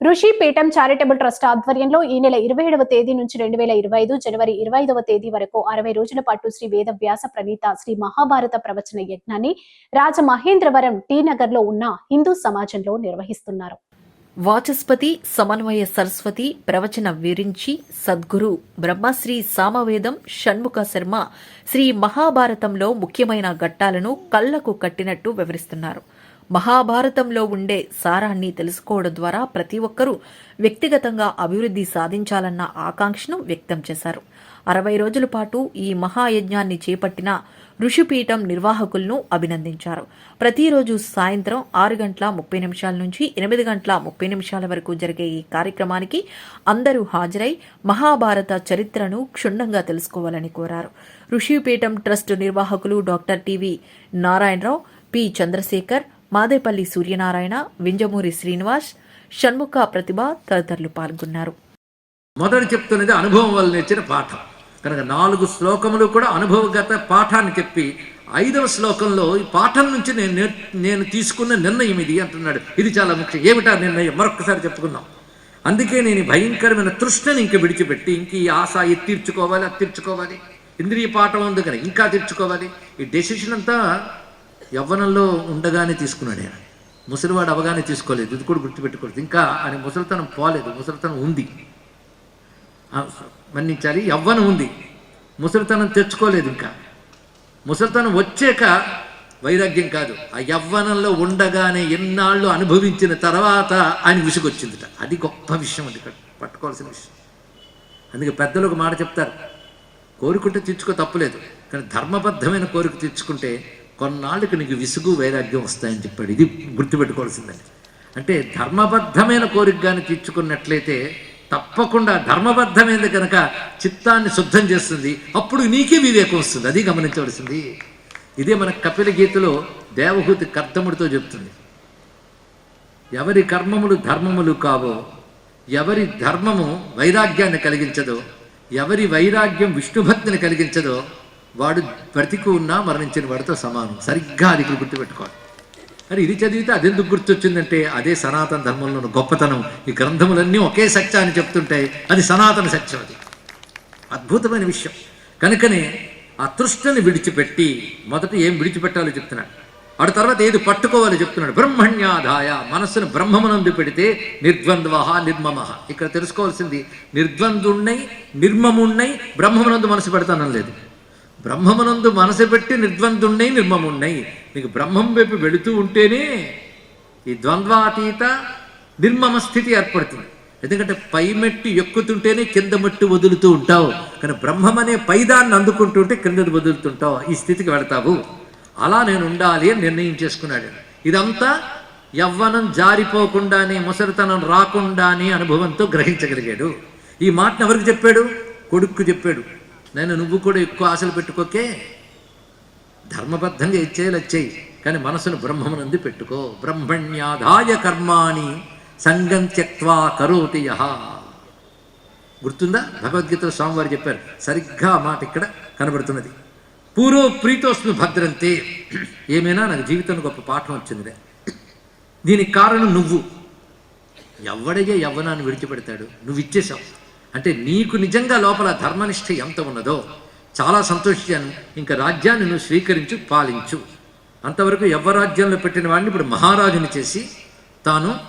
Rishipeetham charitable trust ఆధ్వర్యంలో ఈ నెల ఇరవై ఏడవ తేదీ నుంచి రెండు వేల ఇరవై ఐదు జనవరి ఇరవై ఐదవ తేదీ వరకు అరవై రోజుల పాటు శ్రీ వేద వ్యాస ప్రణీత శ్రీ మహాభారత ప్రవచన యజ్ఞాన్ని రాజమహేంద్రవరం టీ నగర్లో ఉన్న హిందూ సమాజంలో నిర్వహిస్తున్నారు. వాచస్పతి సమన్వయ సరస్వతి ప్రవచన విరించి సద్గురు బ్రహ్మశ్రీ సామవేదం షణ్ముఖ శర్మ శ్రీ మహాభారతంలో ముఖ్యమైన ఘట్టాలను కళ్ళకు కట్టినట్టు వివరిస్తున్నారు. మహాభారతంలో ఉండే సారాన్ని తెలుసుకోవడం ద్వారా ప్రతి ఒక్కరూ వ్యక్తిగతంగా అభివృద్ధి సాధించాలన్న ఆకాంక్షను వ్యక్తం చేశారు. అరవై రోజుల పాటు ఈ మహాయజ్ఞాన్ని చేపట్టిన ఋషిపీఠం నిర్వాహకులను అభినందించారు. ప్రతిరోజు సాయంత్రం ఆరు గంటల ముప్పై నిమిషాల నుంచి ఎనిమిది గంటల ముప్పై నిమిషాల వరకు జరిగే ఈ కార్యక్రమానికి అందరూ హాజరై మహాభారత చరిత్రను క్షుణ్ణంగా తెలుసుకోవాలని కోరారు. ఋషిపీఠం ట్రస్ట్ నిర్వాహకులు doctor TV Narayana Rao P Chandrasekhar Madepalli Suryanarayana Vinjamuri Srinivas Shanmukha Prathibha తదితరులు పాల్గొన్నారు. మొదట చెప్తున్నది అనుభవం వల్ల నేర్చిన పాఠం. కనుక నాలుగు శ్లోకములు కూడా అనుభవగత పాఠాన్ని చెప్పి ఐదవ శ్లోకంలో ఈ పాఠం నుంచి నేను నేను తీసుకున్న నిర్ణయం ఇది అంటున్నాడు. ఇది చాలా ముఖ్యం. ఏమిటా నిర్ణయం? మరొకసారి చెప్పుకుందాం. అందుకే నేను భయంకరమైన తృష్ణని ఇంక విడిచిపెట్టి ఇంక ఈ ఆశ ఇది తీర్చుకోవాలి అది తీర్చుకోవాలి. ఇంద్రియ పాఠం ఉంది ఇంకా తీర్చుకోవాలి. ఈ డెసిషన్ అంతా యవ్వనంలో ఉండగానే తీసుకున్నాడు ఆయన. ముసలివాడు అవగానే తీసుకోలేదు. ఇది కూడా గుర్తుపెట్టుకోలేదు. ఇంకా ఆయన ముసలితనం పోలేదు. ముసలితనం ఉంది. మన్నించాలి. యవ్వనం ఉంది. ముసలితనం తెచ్చుకోలేదు ఇంకా. ముసలితనం వచ్చాక వైరాగ్యం కాదు. ఆ యవ్వనంలో ఉండగానే ఎన్నాళ్ళు అనుభవించిన తర్వాత ఆయన విసుగొచ్చిందిట. అది గొప్ప విషయం అది. ఇక్కడ పట్టుకోవాల్సిన విషయం. అందుకే పెద్దలు ఒక మాట చెప్తారు. కోరుకుంటే తీర్చుకో తప్పులేదు. కానీ ధర్మబద్ధమైన కోరిక తెచ్చుకుంటే కొన్నాళ్ళకి నీకు విసుగు వైరాగ్యం వస్తాయని చెప్పాడు. ఇది గుర్తుపెట్టుకోవాల్సిందండి. అంటే ధర్మబద్ధమైన కోరిక కానీ తీర్చుకున్నట్లయితే తప్పకుండా ధర్మబద్ధమైనది కనుక చిత్తాన్ని శుద్ధం చేస్తుంది. అప్పుడు నీకే వివేకం వస్తుంది. అది గమనించవలసింది. ఇదే మన కపిల గీతలో దేవహూతి కర్తముడితో చెప్తుంది. ఎవరి కర్మములు ధర్మములు కావో ఎవరి ధర్మము వైరాగ్యాన్ని కలిగించదో ఎవరి వైరాగ్యం విష్ణుభక్తిని కలిగించదో వాడు బ్రతికి ఉన్నా మరణించిన వాడితో సమానం. సరిగ్గా అది ఇక్కడ గుర్తుపెట్టుకోవాలి. మరి ఇది చదివితే అదెందుకు గుర్తొచ్చిందంటే అదే సనాతన ధర్మంలో ఉన్న గొప్పతనం. ఈ గ్రంథములన్నీ ఒకే సత్యాన్ని చెప్తుంటాయి. అది సనాతన సత్యం అది. అద్భుతమైన విషయం. కనుకనే ఆ తృష్ణని విడిచిపెట్టి మొదట ఏం విడిచిపెట్టాలో చెప్తున్నాడు. ఆడ తర్వాత ఏది పట్టుకోవాలో చెప్తున్నాడు. బ్రహ్మణ్యాధాయ మనస్సును బ్రహ్మమునందు పెడితే నిర్ద్వంద్వ నిర్మమ. ఇక్కడ తెలుసుకోవాల్సింది నిర్ద్వందుణ్ణై నిర్మముణ్ణై బ్రహ్మమునందు మనసు పెడతానని లేదు బ్రహ్మమునందు మనసు పెట్టి నిర్ద్వందుణ్ణై నిర్మముణ్ణై నీకు బ్రహ్మం వైపు వెళుతూ ఉంటేనే ఈ ద్వంద్వాతీత నిర్మమ స్థితి ఏర్పడుతుంది. ఎందుకంటే పై మెట్టు ఎక్కుతుంటేనే కింద మట్టు వదులుతూ ఉంటావు. కానీ బ్రహ్మం అనే పైదాన్ని అందుకుంటుంటే కిందది వదులుతుంటావు. ఈ స్థితికి వెళతావు. అలా నేను ఉండాలి అని నిర్ణయం చేసుకున్నాడు. ఇదంతా యవ్వనం జారిపోకుండానే ముసలితనం రాకుండానే అనుభవంతో గ్రహించగలిగాడు. ఈ మాటను ఎవరికి చెప్పాడు? కొడుక్కు చెప్పాడు. నేను నువ్వు కూడా ఎక్కువ ఆశలు పెట్టుకోకే. ధర్మబద్ధంగా ఇచ్చేయాలి వచ్చేయి. కానీ మనసును బ్రహ్మమునందు పెట్టుకో. బ్రహ్మణ్యాదాయ కర్మాణి సంగం త్యక్వా కరోతి యహ. గుర్తుందా? భగవద్గీతలో స్వామివారు చెప్పారు. సరిగ్గా మాట ఇక్కడ కనబడుతున్నది. పూర్వ ప్రీతోస్మి భద్రంతే. ఏమైనా నాకు జీవితంలో గొప్ప పాఠం వచ్చిందిలే. దీనికి కారణం నువ్వు. ఎవడయ్యే యవ్వనాన్ని విడిచిపెడతాడు? నువ్వు ఇచ్చేశావు. అంటే నీకు నిజంగా లోపల ధర్మనిష్ట ఎంత ఉన్నదో చాలా సంతోషించాను ఇంకా రాజ్యాన్ని నువ్వు స్వీకరించు పాలించు. అంతవరకు యవ్వరాజ్యంలో పెట్టిన వాడిని ఇప్పుడు మహారాజుని చేసి తాను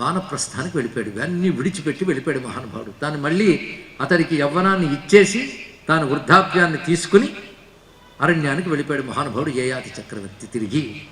వానప్రస్థానికి వెళ్ళిపోయాడు. ఇవన్నీ విడిచిపెట్టి వెళ్ళిపోయాడు మహానుభావుడు. తాను మళ్ళీ అతడికి యవ్వనాన్ని ఇచ్చేసి తాను వృద్ధాప్యాన్ని తీసుకుని అరణ్యానికి వెళ్ళిపోయాడు మహానుభావుడు. ఏయాతి చక్రవర్తి తిరిగి